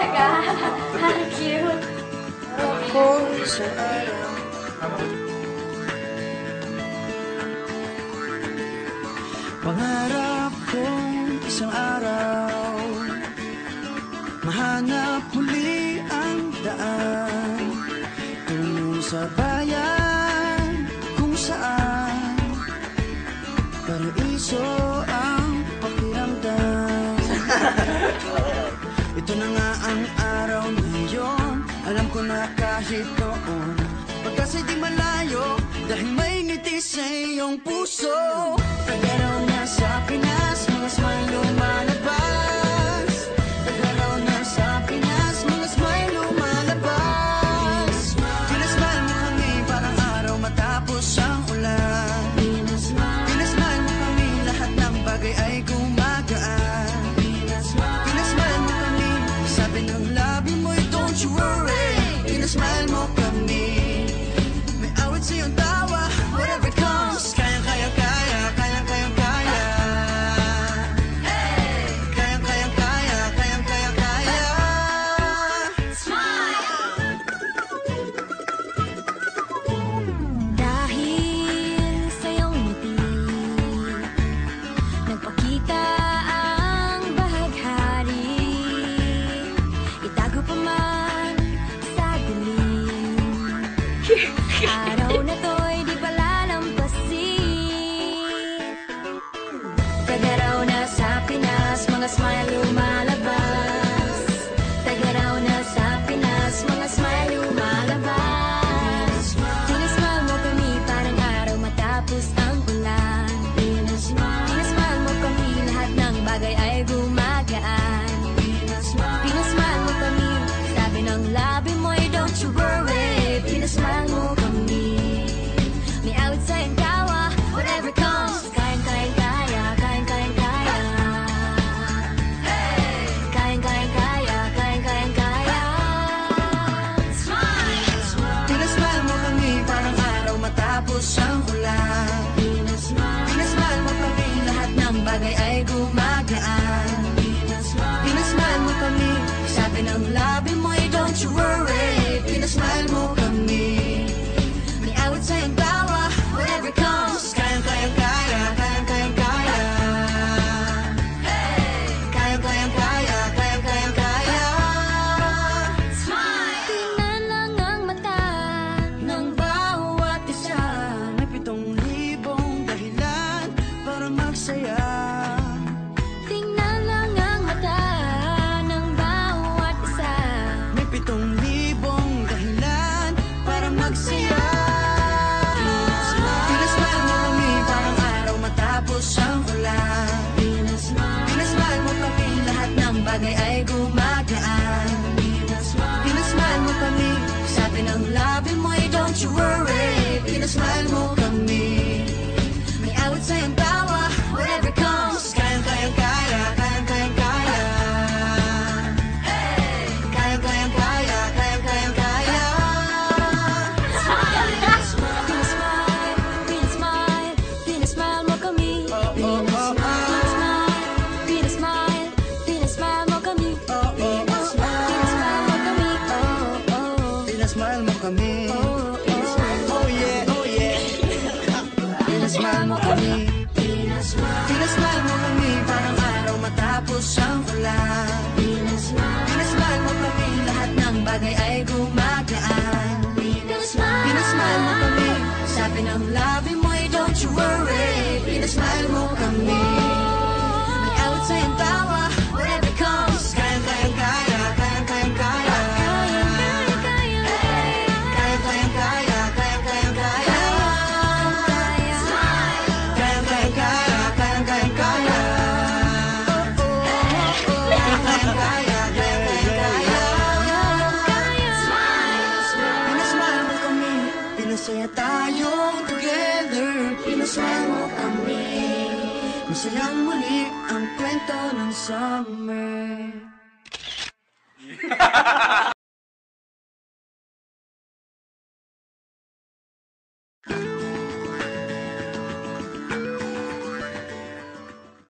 talaga. How cute. Ako. Pangarap kong isang araw Mahanap muli ang daan Tungo sa bayan kung saan Paraiso 不休 ka ang bahaghari. Itago sa dilim. Araw na to pinasmal mo kami. May awit sa'yong tawa, whatever comes. Kayang kayang kaya, kayang kayang kaya. Kayang kayang kaya, kayang kayang kaya. Pinasmal, pinasmal, pinasmal mo kami. Oh, oh, oh, oh Pinasmal, pinasmal mo kami. Oh, oh, oh, oh Pinasmal mo kami. Oh, oh, pinasmal mo kami. Oh, oh Pinasmal mo kami. Pinasmal, mo kami. Parang araw matapos ang ulan. Pinasmal, mo kami. Lahat ng bagay ay gumagaan. Pinasmal, mo kami. Sabi ng labi mo'y don't you worry. Pinasmal mo kami. kasal mo kami. Masayang muli ang kwento ng summer.